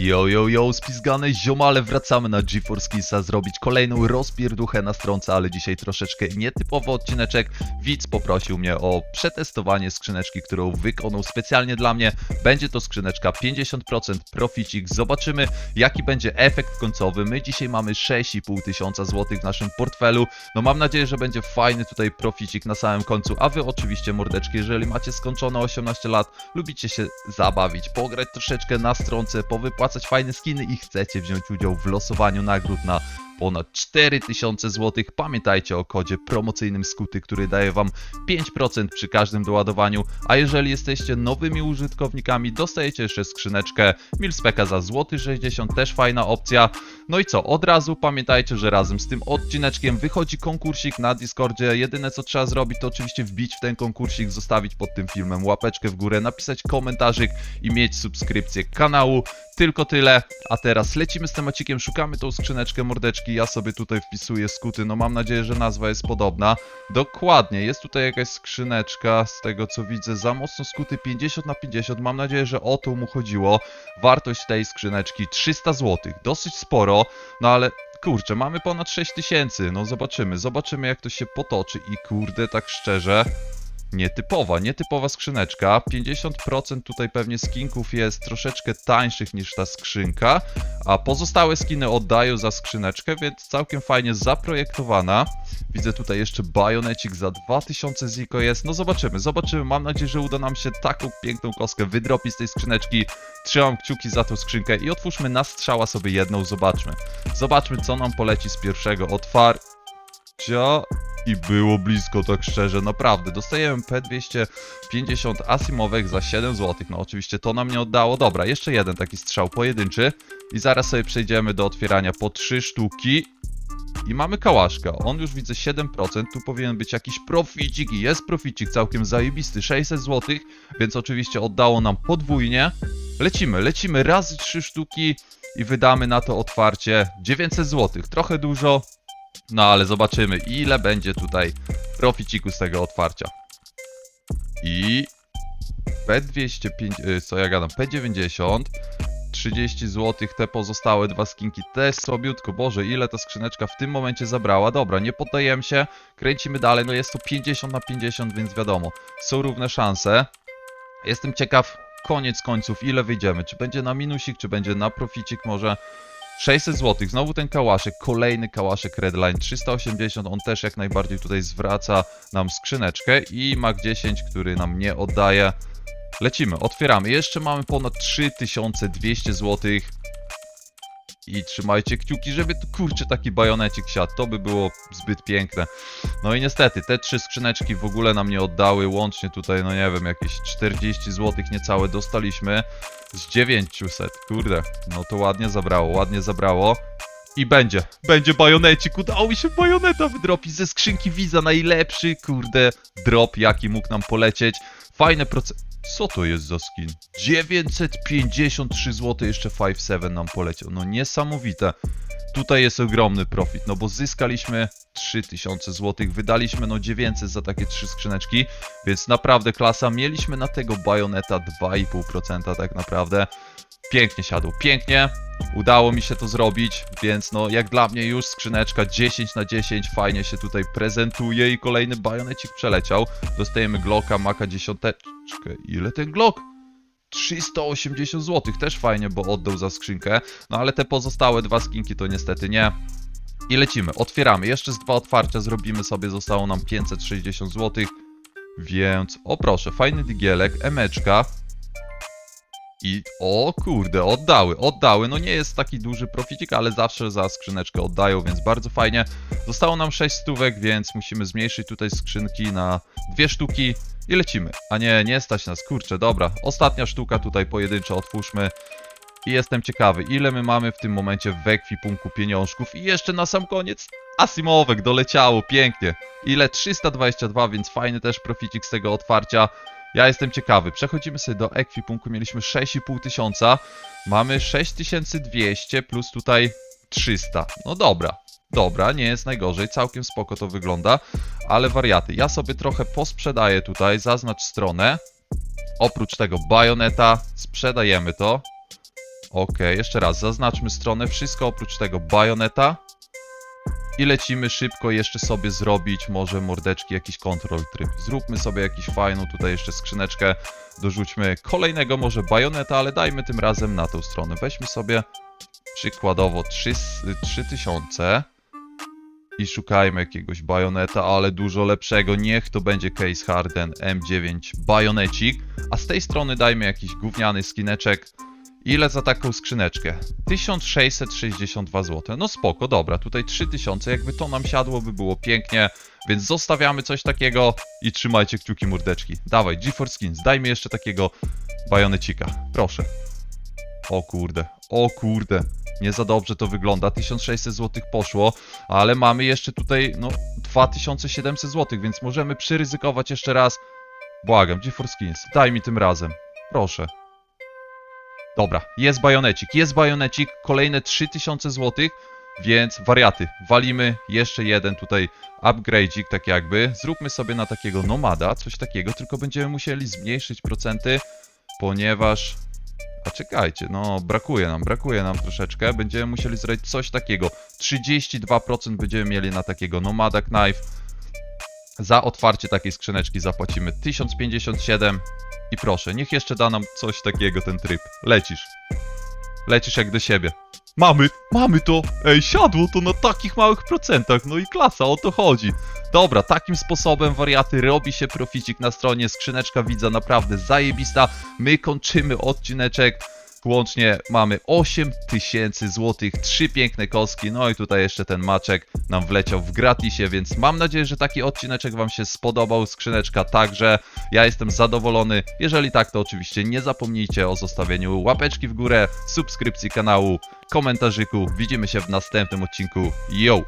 Yo, yo, yo, spizgane ziomale, wracamy na GeForce Kissa zrobić kolejną rozpierduchę na stronce, ale dzisiaj troszeczkę nietypowy odcineczek. Widz poprosił mnie o przetestowanie skrzyneczki, którą wykonał specjalnie dla mnie. Będzie to skrzyneczka 50% proficik. Zobaczymy, jaki będzie efekt końcowy. My dzisiaj mamy 6,5 tysiąca złotych w naszym portfelu. No mam nadzieję, że będzie fajny tutaj proficik na samym końcu, a wy oczywiście mordeczki, jeżeli macie skończone 18 lat, lubicie się zabawić, pograć troszeczkę na stronce, powypłacać fajne skiny i chcecie wziąć udział w losowaniu nagród na ponad 4000 zł. Pamiętajcie o kodzie promocyjnym Skuty, który daje Wam 5% przy każdym doładowaniu, a jeżeli jesteście nowymi użytkownikami, dostajecie jeszcze skrzyneczkę Milspeka za złoty 60, też fajna opcja. No i co, od razu pamiętajcie, że razem z tym odcineczkiem wychodzi konkursik na Discordzie. Jedyne co trzeba zrobić, to oczywiście wbić w ten konkursik, zostawić pod tym filmem łapeczkę w górę, napisać komentarzyk i mieć subskrypcję kanału. Tylko tyle, a teraz lecimy z temacikiem, szukamy tą skrzyneczkę mordeczki, ja sobie tutaj wpisuję skuty, no mam nadzieję, że nazwa jest podobna. Dokładnie, jest tutaj jakaś skrzyneczka, z tego co widzę, za mocno skuty 50 na 50, mam nadzieję, że o to mu chodziło. Wartość tej skrzyneczki 300 zł, dosyć sporo, no ale kurczę, mamy ponad 6000, no zobaczymy, zobaczymy jak to się potoczy. I kurde, tak szczerze, Nietypowa, nietypowa skrzyneczka. 50% tutaj pewnie skinków jest troszeczkę tańszych niż ta skrzynka, a pozostałe skiny oddają za skrzyneczkę, więc całkiem fajnie zaprojektowana. Widzę tutaj jeszcze bajonecik za 2000 ziko jest. No zobaczymy, zobaczymy. Mam nadzieję, że uda nam się taką piękną kostkę wydropić z tej skrzyneczki. Trzymam kciuki za tą skrzynkę i otwórzmy na strzała sobie jedną, zobaczmy. Zobaczmy, co nam poleci z pierwszego otwarcia. I było blisko, tak szczerze, naprawdę. Dostajemy P250 Asimowek za 7 zł. No oczywiście to nam nie oddało. Dobra, jeszcze jeden taki strzał pojedynczy. I zaraz sobie przejdziemy do otwierania po 3 sztuki. I mamy kałaszka. On już widzę 7%. Tu powinien być jakiś proficik i jest proficik całkiem zajebisty. 600 zł, więc oczywiście oddało nam podwójnie. Lecimy, lecimy razy 3 sztuki i wydamy na to otwarcie 900 zł. Trochę dużo, no ale zobaczymy, ile będzie tutaj proficiku z tego otwarcia. I P205, y, co ja gadam, P90, 30 zł, te pozostałe dwa skinki też słabiutko. Boże, ile ta skrzyneczka w tym momencie zabrała. Dobra, nie poddajemy się, kręcimy dalej, no jest to 50 na 50, więc wiadomo, są równe szanse. Jestem ciekaw, koniec końców, ile wyjdziemy. Czy będzie na minusik, czy będzie na proficik może. 600 zł, znowu ten kałaszek, kolejny kałaszek Redline 380, on też jak najbardziej tutaj zwraca nam skrzyneczkę i Mac 10, który nam nie oddaje. Lecimy, otwieramy, jeszcze mamy ponad 3200 zł i trzymajcie kciuki, żeby kurczę taki bajonecik siadł, to by było zbyt piękne. No i niestety, te trzy skrzyneczki w ogóle nam nie oddały, łącznie tutaj, no nie wiem, jakieś 40 zł niecałe dostaliśmy z 900, kurde, no to ładnie zabrało, ładnie zabrało. I będzie, będzie bajonecik, udało mi się bajoneta wydropić ze skrzynki Visa, najlepszy, kurde, drop jaki mógł nam polecieć. Fajne procent... Co to jest za skin? 953 zł, jeszcze 5.7 nam poleciał, no niesamowite. Tutaj jest ogromny profit, no bo zyskaliśmy 3000 zł, wydaliśmy no 900 za takie trzy skrzyneczki, więc naprawdę klasa. Mieliśmy na tego bajoneta 2,5% tak naprawdę. Pięknie siadło, pięknie. Udało mi się to zrobić, więc no jak dla mnie już skrzyneczka 10 na 10 fajnie się tutaj prezentuje i kolejny bajonecik przeleciał. Dostajemy Glocka, Maka 10. Ile ten Glock? 380 zł, też fajnie, bo oddał za skrzynkę. No ale te pozostałe dwa skinki to niestety nie. I lecimy, otwieramy. Jeszcze z dwa otwarcia zrobimy sobie, zostało nam 560 zł. Więc, o proszę, fajny digielek, emeczka. I, o kurde, oddały, oddały. No nie jest taki duży proficik, ale zawsze za skrzyneczkę oddają, więc bardzo fajnie. Zostało nam 6 stówek, więc musimy zmniejszyć tutaj skrzynki na dwie sztuki i lecimy. A nie, nie stać nas, kurczę, dobra. Ostatnia sztuka tutaj pojedynczo otwórzmy. I jestem ciekawy, ile my mamy w tym momencie w ekwipunku pieniążków. I jeszcze na sam koniec Asimowek doleciało, pięknie. Ile? 322, więc fajny też proficik z tego otwarcia. Ja jestem ciekawy. Przechodzimy sobie do ekwipunku. Mieliśmy 6,5 tysiąca. Mamy 6200 plus tutaj 300. No dobra. Dobra, nie jest najgorzej. Całkiem spoko to wygląda. Ale wariaty. Ja sobie trochę posprzedaję tutaj. Zaznacz stronę. Oprócz tego bajoneta sprzedajemy to. Okej, jeszcze raz, zaznaczmy stronę, wszystko oprócz tego bajoneta. I lecimy szybko jeszcze sobie zrobić może mordeczki, jakiś control tryb. Zróbmy sobie jakiś fajną tutaj jeszcze skrzyneczkę, dorzućmy kolejnego może bajoneta, ale dajmy tym razem na tą stronę. Weźmy sobie przykładowo 3, 3000 i szukajmy jakiegoś bajoneta, ale dużo lepszego. Niech to będzie Case Harden M9 bajonecik, a z tej strony dajmy jakiś gówniany skineczek. Ile za taką skrzyneczkę? 1662 zł. No spoko, dobra, tutaj 3000, jakby to nam siadło, by było pięknie, więc zostawiamy coś takiego i trzymajcie kciuki mordeczki. Dawaj, GeForce Skins, dajmy jeszcze takiego bajonecika, proszę. O kurde, o kurde, nie za dobrze to wygląda, 1600 zł poszło, ale mamy jeszcze tutaj, no, 2700 zł, więc możemy przyryzykować jeszcze raz. Błagam, GeForce Skins, daj mi tym razem, proszę. Dobra, jest bajonecik, jest bajonecik, kolejne 3000 zł, więc wariaty, walimy jeszcze jeden tutaj upgrade'ik, tak jakby. Zróbmy sobie na takiego nomada, coś takiego, tylko będziemy musieli zmniejszyć procenty, ponieważ... A czekajcie, no brakuje nam, brakuje nam troszeczkę, będziemy musieli zrobić coś takiego. 32% będziemy mieli na takiego nomada knife. Za otwarcie takiej skrzyneczki zapłacimy 1057 i proszę, niech jeszcze da nam coś takiego ten tryb. Lecisz. Lecisz jak do siebie. Mamy, mamy to! Ej, siadło to na takich małych procentach, no i klasa, o to chodzi. Dobra, takim sposobem wariaty robi się proficik na stronie, skrzyneczka widza naprawdę zajebista. My kończymy odcineczek. Łącznie mamy 8000 zł, trzy piękne kostki, no i tutaj jeszcze ten maczek nam wleciał w gratisie, więc mam nadzieję, że taki odcineczek Wam się spodobał, skrzyneczka także. Ja jestem zadowolony. Jeżeli tak, to oczywiście nie zapomnijcie o zostawieniu łapeczki w górę, subskrypcji kanału, komentarzyku. Widzimy się w następnym odcinku. Yo!